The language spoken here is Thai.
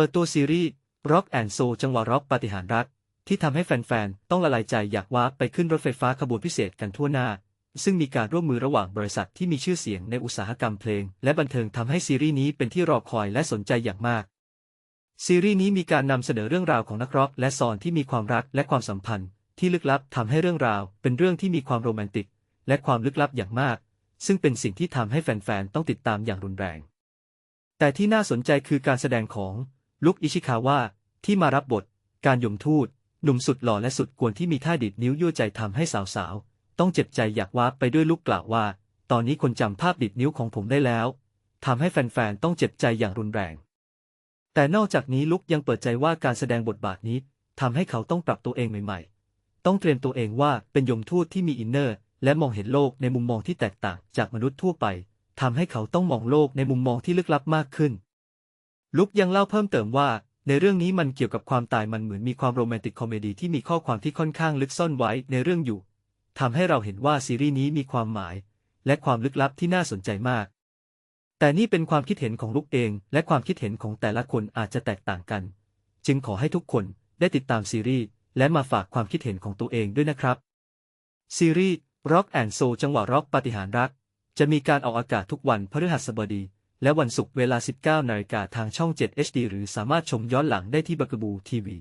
ปิดตัวซีรีส์ Rock and Soul จังหวะร็อกปฏิหารรัก ที่ทำให้แฟนๆ ต้องละลายใจอยากว้าไปขึ้นรถไฟฟ้าขบวนพิเศษกันทั่วหน้า ซึ่งมีการร่วมมือระหว่างบริษัทที่มีชื่อเสียงในอุตสาหกรรมเพลง และบันเทิงทำให้ซีรีส์นี้เป็นที่รอคอยและสนใจอย่างมาก ซีรีส์นี้มีการนำเสนอเรื่องราวของนักร็อกและซอนที่มีความรักและความสัมพันธ์ ที่ลึกลับทำให้เรื่องราว เป็นเรื่องที่มีความโรแมนติก และความลึกลับอย่างมาก ซึ่งเป็นสิ่งที่ทำให้แฟนๆ ต้องติดตามอย่างรุนแรง แต่ที่น่าสนใจคือการแสดงของ ลุคอิชิคาวะที่มารับบท การยมทูต หนุ่มสุดหล่อและสุดกวนที่มีท่าดิดนิ้วยั่วใจทำให้สาวๆ ต้องเจ็บใจอยากว้าไปด้วยลุกกล่าวว่า ตอนนี้คนจำภาพดิดนิ้วของผมได้แล้วทำให้แฟนๆ ต้องเจ็บใจอย่างรุนแรง แต่นอกจากนี้ลุกยังเปิดใจว่าการแสดงบทบาทนี้ทำให้เขาต้องปรับตัวเองใหม่ๆ ต้องเตรียมตัวเองว่าเป็นยมทูตที่มีอินเนอร์ และมองเห็นโลกในมุมมองที่แตกต่างจากมนุษย์ทั่วไปทำให้เขาต้องมองโลกในมุมมองที่ลึกลับมากขึ้น ลุกยังเล่าเพิ่มเติมว่า ในเรื่องนี้มันเกี่ยวกับความตายมันเหมือนมีความโรแมนติกคอมเมดี้ที่มีข้อความที่ค่อนข้างลึกซ่อนไว้ในเรื่องอยู่ทำให้เราเห็นว่าซีรีส์นี้มีความหมาย และความลึกลับที่น่าสนใจมาก แต่นี่เป็นความคิดเห็นของลุกเอง และความคิดเห็นของแต่ละคนอาจจะแตกต่างกัน จึงขอให้ทุกคนได้ติดตามซีรีส์และมาฝากความคิดเห็นของตัวเองด้วยนะครับ ซีรีส์ Rock and Soul จังหวะร็อกปฏิหารรัก จะมีการออกอากาศทุกวันพฤหัสบดี และวันศุกร์เวลา 19นาฬิกาทางช่อง 7 HD หรือสามารถชมย้อนหลังได้ที่บักบูทีวี